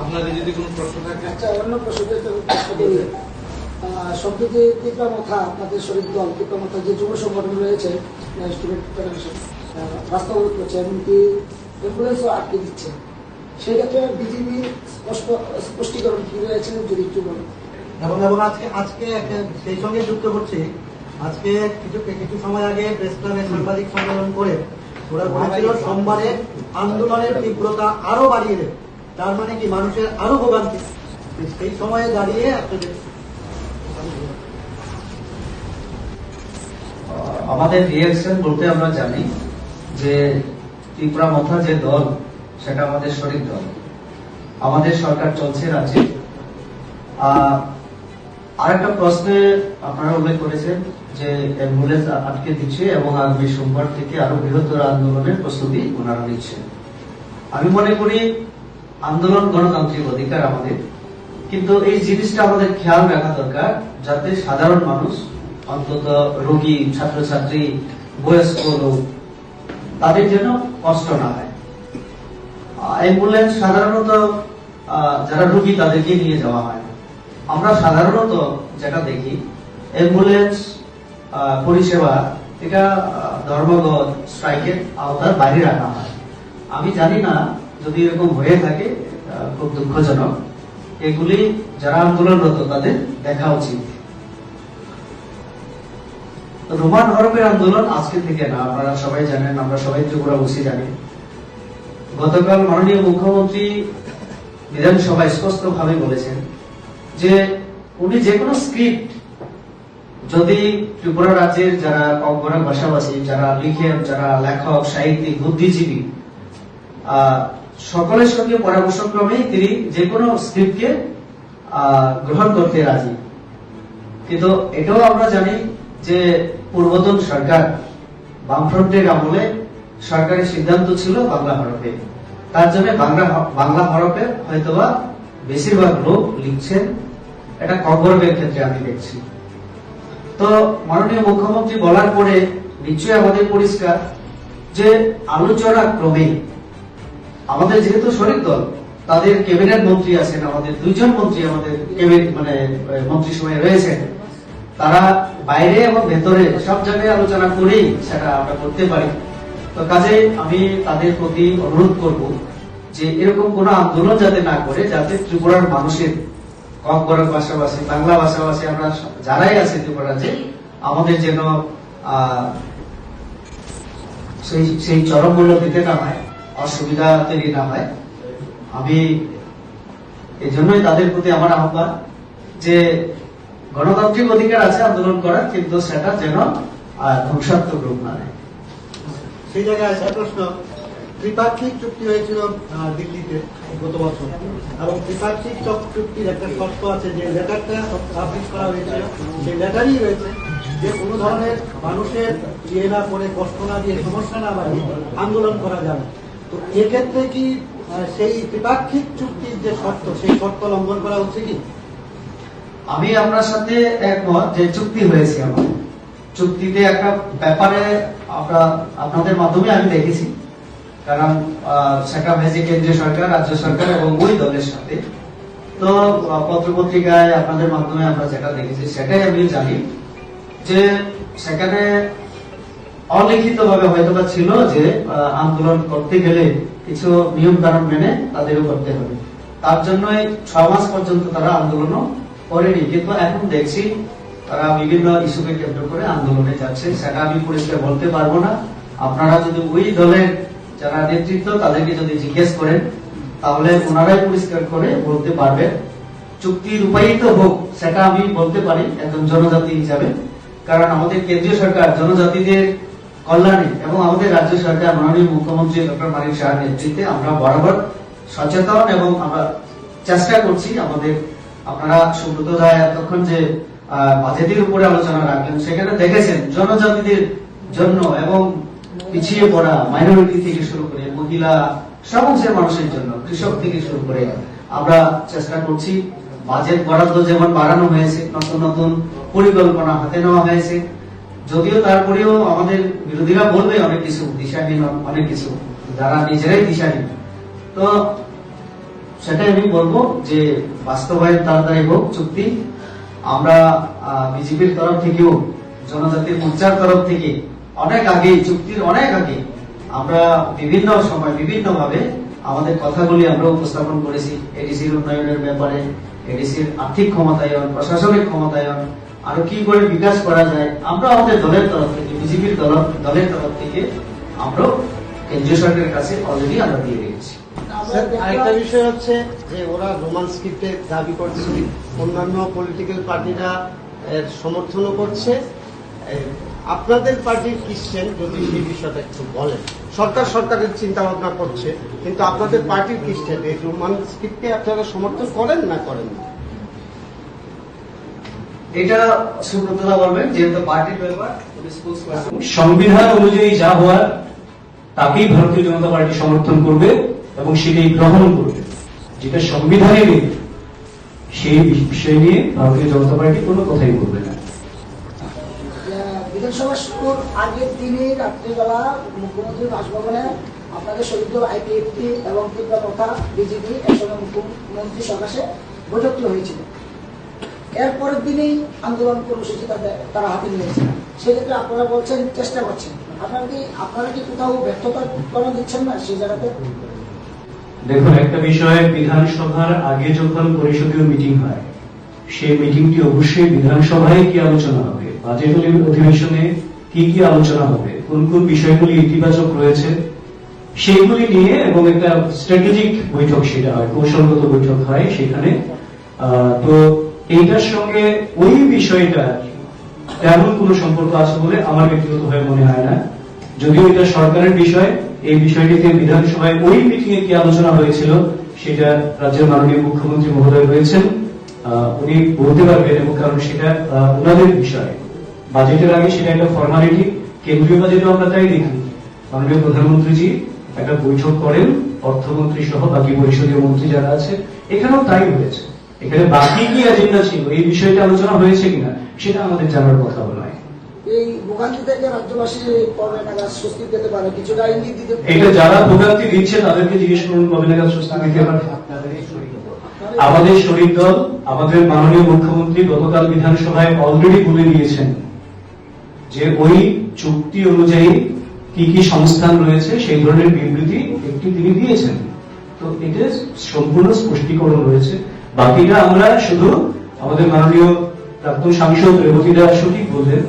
আপনাদের যদি কোনো প্রশ্ন থাকে। আচ্ছা অন্য প্রশ্ন সম্প্রতি তীব্রামথা আপনাদের শরীর দল তীব্রামথা যে যুব সংগঠন রয়েছে স্টুডেন্ট ফেডারেশন বাস্তবায়ন করছে এমনকি অ্যাম্বুলেন্সও আটকে দিচ্ছে। সেই ক্ষেত্রে বিজেপি স্পষ্ট স্পষ্টীকরণ কি রয়েছে যদি একটু বলুন। এবং এবং আজকে আজকে একটা- সেই সঙ্গে যুক্ত করছি। আজকে কিছু কিছু সময় আগে প্রেস ক্লাবে সাংবাদিক সম্মেলন করে ওরা বলেছিল সোমবারে আন্দোলনের তীব্রতা আরও বাড়িয়ে দেবে। তার মানে কি মানুষের আরও ভোগান্তি? সেই সময়ে দাঁড়িয়ে একটা যে- আমাদের রিয়াকশন বলতে আমরা জানি যে ত্রিপুরা মথা যে দল সেটা আমাদের শরীর দল। আমাদের সরকার চলছে রাজ্যে। আহ, আরেকটা প্রশ্নে আপনারা উল্লেখ করেছেন যে অ্যাম্বুলেন্স আটকে দিচ্ছে এবং আগামী সোমবার থেকে আরও বৃহত্তর আন্দোলনের প্রস্তুতি ওনারা নিচ্ছেন। আমি মনে করি আন্দোলন, গণতান্ত্রিক অধিকার আমাদের। কিন্তু এই জিনিসটা আমাদের খেয়াল রাখা দরকার, যাতে সাধারণ মানুষ, অন্তত রোগী, ছাত্রছাত্রী, বয়স্ক লোক, তাদের যেন কষ্ট না হয়। অ্যাম্বুলেন্স সাধারণত যারা রোগী, তাদেরকে নিয়ে যাওয়া হয়। আমরা সাধারণত যেটা দেখি, অ্যাম্বুলেন্স পরিষেবা, এটা ধর্মগত স্ট্রাইকের আওতার বাইরে রাখা হয়। আমি জানি না যদি এরকম হয়ে থাকে খুব দুঃখজনক। এগুলি যারা আন্দোলনরত, তাদের দেখা উচিত। রোমান হরপের আন্দোলন আজকে থেকে না, আপনারা সবাই জানেন, আমরা সবাই ত্রিপুরা বসে জানি। গতকাল মাননীয় মুখ্যমন্ত্রী বিধানসভায় স্পষ্ট ভাবে বলেছেন যে উনি যে কোনো স্ক্রিপ্ট যদি ত্রিপুরা রাজ্যের যারা কঙ্কনা ভাষাভাষী যারা লিখেন, যারা লেখক, সাহিত্যিক, বুদ্ধিজীবী সকলের সঙ্গে পরামর্শক্রমে তিনি যে কোনো স্ক্রিপ্টকে গ্রহণ করতে রাজি। কিন্তু এটাও আমরা জানি যে পূর্বতন সরকার বামফ্রন্টের আমলে সরকারের সিদ্ধান্ত ছিল বাংলা হরফে তার জন্য বাংলা বাংলা হরফে হয়তোবা বেশিরভাগ লোক লিখছেন। এটা কগর্বের ক্ষেত্রে আমি দেখছি। তো মাননীয় মুখ্যমন্ত্রী বলার পরে নিশ্চয়ই আমাদের পরিষ্কার যে আলোচনা ক্রমে আমাদের যেহেতু শরিক দল তাদের ক্যাবিনেট মন্ত্রী আছেন আমাদের দুইজন মন্ত্রী আমাদের ক্যাবিনেট মানে আহ, মন্ত্রিসভায় রয়েছেন। তারা বাইরে এবং ভেতরে সব জায়গায় আলোচনা করেই সেটা আমরা করতে পারি। তো কাজে আমি তাদের প্রতি অনুরোধ করব যে এরকম কোন আন্দোলন যাতে না করে যাতে ত্রিপুরার মানুষের বড় ভাষাভাষী বাংলা ভাষাভাষী আমরা যারাই আছে ত্রিপুরাতে আমাদের যেন সেই সেই চরম মূল্য দিতে না হয়। অসুবিধা তৈরি না হয়। আমি এই জন্যই তাদের প্রতি আমার আহ্বান যে গণতান্ত্রিক অধিকার আছে আন্দোলন করার, কিন্তু সেটা যেন ধ্বংসাত্মক রূপ না নেয়। সেই জায়গায় একটা প্রশ্ন। ত্রিপাক্ষিক চুক্তি হয়েছিল দিল্লিতে গত বছর। এবং ত্রিপাক্ষিক চুক্তির একটা শর্ত আছে যে লেটারটা পাবলিশ করা হয়েছিল। সেই লেটারই রয়েছে যে কোনো ধরনের মানুষের ইয়ে না করে কষ্ট না দিয়ে সমস্যা না বাড়িয়ে আন্দোলন করা যাবে। তো এক্ষেত্রে কি আহ, সেই ত্রিপাক্ষিক চুক্তির যে শর্ত সেই শর্ত লঙ্ঘন করা হচ্ছে কি? আমি আপনার সাথে একমত যে চুক্তি হয়েছে আমার। চুক্তিতে একটা ব্যাপারে আমরা আপনাদের মাধ্যমে আমি দেখেছি। কারণ সেটা হয়েছে কেন্দ্রীয় সরকার রাজ্য সরকার এবং ওই দলের সাথে। তো পত্রপত্রিকায় আপনাদের মাধ্যমে আমরা যেটা দেখেছি সেটাই আমি জানি যে সেখানে অলিখিত ভাবে হয়তো ছিল যে আন্দোলন করতে গেলে কিছু নিয়ম কানুন মেনে তাদেরও করতে হবে। তার জন্য ছ মাস পর্যন্ত তারা আন্দোলনও করেনি। কিন্তু এখন দেখছি তারা বিভিন্ন ইস্যুকে কেন্দ্র করে আন্দোলনে যাচ্ছে। সেটা আমি পরিষ্কার বলতে পারব না। আপনারা যদি ওই দলের যারা নেতৃত্ব, তাদেরকে যদি জিজ্ঞেস করেন, তাহলে ওনারাই পরিষ্কার করে বলতে পারবেন চুক্তি রূপায়িত হোক, সেটা আমি বলতে পারি একজন জনজাতি হিসাবে। কারণ আমাদের কেন্দ্রীয় সরকার জনজাতিদের কল্যাণে এবং আমাদের রাজ্য সরকার, মাননীয় মুখ্যমন্ত্রী ডক্টর মানিক শাহর নেতৃত্বে আমরা বরাবর সচেতন এবং আমরা চেষ্টা করছি আমাদের, আপনারা সুব্রত রায় এতক্ষণ যে বাজেটের উপরে আলোচনা রাখলেন, সেখানে দেখেছেন জনজাতিদের জন্য এবং পিছিয়ে পড়া মাইনরিটি থেকে শুরু করে মহিলা সমস্ত মানুষের জন্য, কৃষক থেকে শুরু করে আমরা চেষ্টা করছি। বাজেট বরাদ্দ যেমন বাড়ানো হয়েছে, নতুন নতুন পরিকল্পনা হাতে নেওয়া হয়েছে। যদিও তারপরেও আমাদের বিরোধীরা বলবে অনেক কিছু দিশাহীন অনেক কিছু, যারা নিজেরাই দিশাহীন তো সেটাই আমি বলব যে বাস্তবায়ন তাড়াতাড়ি হোক, চুক্তি। আমরা বিজেপির তরফ থেকেও, জনজাতির মোর্চার তরফ থেকে অনেক আগে চুক্তির অনেক আগে আমরা বিভিন্ন সময় বিভিন্ন ভাবে আমাদের কথাগুলি আমরা উপস্থাপন করেছি। এডিসির উন্নয়নের ব্যাপারে, এডিসির আর্থিক ক্ষমতায়ন, প্রশাসনিক ক্ষমতায়ন আরও কি করে বিকাশ করা যায়? আমরা আমাদের দলের তরফ থেকে, বিজেপির দলের তরফ থেকে আমরা কেন্দ্রীয় সরকারের কাছে অলরেডি আমরা দিয়ে রেখেছি। আরেকটা বিষয় হচ্ছে যে ওরা রোমান স্ক্রিপ্টে দাবি করছে অন্যান্য পলিটিক্যাল পার্টিরা এর সমর্থনও করছে। আপনাদের পার্টির ক্রিশ্চেন যদি সেই বিষয়টা একটু বলেন। সরকার সরকারের চিন্তা ভাবনা করছে, কিন্তু আপনাদের পার্টির ক্রিশ্চেন এই রোমান স্ক্রিপ্টকে আপনারা সমর্থন করেন না করেন না? এটা সুব্রতদা বলবেন যেহেতু পার্টির ব্যাপার সংবিধান অনুযায়ী যা হওয়ার তাকেই ভারতীয় জনতা পার্টি সমর্থন করবে এবং সেটাই গ্রহণ করবে। যেটা সংবিধানে নেই সেই বিষয় নিয়ে ভারতীয় জনতা পার্টি কোনো কথাই বলবে না। বিধানসভা শুরুর আগের দিনে রাত্রিবেলা মুখ্যমন্ত্রী বাসভবনে আপনাদের দল আইপিএফটি এবং তীব্র বিজেপি একসঙ্গে মুখ্যমন্ত্রী সকাশে বৈঠকটি হয়েছিল। এরপরের দিনেই আন্দোলন কর্মসূচি তারা হাতে নিয়েছে। সেক্ষেত্রে আপনারা বলছেন, চেষ্টা করছেন। আপনারা কি আপনারা কি কোথাও ব্যর্থতা করা দিচ্ছেন না সেই জায়গাতে? দেখুন, একটা বিষয়, বিধানসভার আগে যখন পরিষদীয় মিটিং হয়, সেই মিটিংটি অবশ্যই বিধানসভায় কি আলোচনা হবে? বাজেট অধিবেশনে কি কি আলোচনা হবে? কোন কোন বিষয়গুলি ইতিবাচক রয়েছে? সেগুলি নিয়ে এবং একটা স্ট্র্যাটেজিক বৈঠক সেটা হয়, কৌশলগত বৈঠক হয় সেখানে। তো এইটার সঙ্গে ওই বিষয়টা তেমন কোনো সম্পর্ক আছে বলে আমার ব্যক্তিগতভাবে মনে হয় না। যদিও এটা সরকারের বিষয় এই বিষয়টিতে বিধানসভায় ওই মিটিং এ কি আলোচনা হয়েছিল সেটা রাজ্যের মাননীয় মুখ্যমন্ত্রী মহোদয় হয়েছেন আহ, উনি বলতে পারবেন এবং কারণ সেটা ওনাদের বিষয়। বাজেটের আগে সেটা একটা ফর্মালিটি কেন্দ্রীয় বাজেটে আমরা তাই দেখি। মাননীয় প্রধানমন্ত্রীজি একটা বৈঠক করেন অর্থমন্ত্রী সহ বাকি পরিষদীয় মন্ত্রী যারা আছে এখানেও তাই হয়েছে। এখানে বাকি কি এজেন্ডা ছিল? এই বিষয়টা আলোচনা হয়েছে কিনা? সেটা আমাদের জানার কথা নয় এই ভোগান্তি থেকে রাজ্যবাসী কবে নাগাদ স্বস্তি পেতে পারে কিছুটা ইঙ্গিত দিতে এটা যারা ভোগান্তি দিচ্ছে তাদেরকে জিজ্ঞেস করুন কবে নাগাদ সুস্থ দিতে পারে। আমাদের শরীর দল আমাদের মাননীয় মুখ্যমন্ত্রী গতকাল বিধানসভায় অলরেডি বলে দিয়েছেন যে ওই চুক্তি অনুযায়ী কি কি সংস্থান রয়েছে সেই ধরনের বিবৃতি একটি তিনি দিয়েছেন। তো এটা সম্পূর্ণ স্পষ্টীকরণ রয়েছে। বাকিটা আমরা শুধু আমাদের মাননীয় প্রাক্তন সাংসদ রেবতী দাস সঠিক বললেন।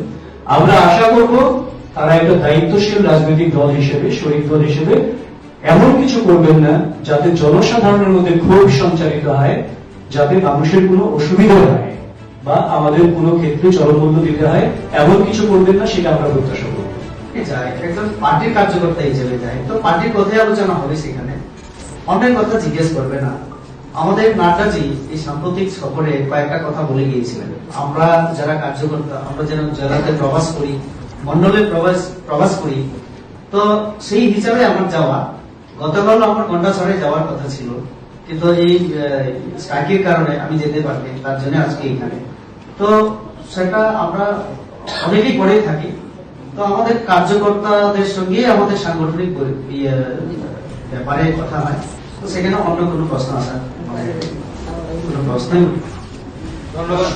আমরা আশা করব তারা একটা দায়িত্বশীল রাজনৈতিক দল হিসেবে, শরিক দল হিসেবে এমন কিছু করবেন না যাতে জনসাধারণের মধ্যে ক্ষোভ সঞ্চারিত হয়, যাতে মানুষের কোনো অসুবিধা হয় বা আমাদের কোনো ক্ষেত্রে চরমূল্য দিতে হয়, এমন কিছু করবেন না সেটা আমরা প্রত্যাশা করব। একজন পার্টির কার্যকর্তা হিসেবে যায়। তো পার্টির কথাই আলোচনা হবে সেখানে। অনেক কথা জিজ্ঞেস করবে না। আমাদের নাড্ডাজি এই সাম্প্রতিক সফরে কয়েকটা কথা বলে গিয়েছিলেন। আমরা যারা কার্যকর্তা আমরা যারা জেলাতে প্রবাস করি মন্ডলে প্রবাস প্রবাস করি তো সেই হিসাবে আমার যাওয়া। গতকাল আমার ঘণ্টা ছড়ে যাওয়ার কথা ছিল। কিন্তু এই স্ট্রাইকের কারণে আমি যেতে পারিনি তার জন্য আজকে এখানে। তো সেটা আমরা অনেকেই করেই থাকি। তো আমাদের কার্যকর্তাদের সঙ্গে আমাদের সাংগঠনিক ইয়ে, ব্যাপারে কথা হয়। তো সেখানে অন্য কোনো প্রশ্ন আসা মানে কোনো প্রশ্নই উঠে না। ধন্যবাদ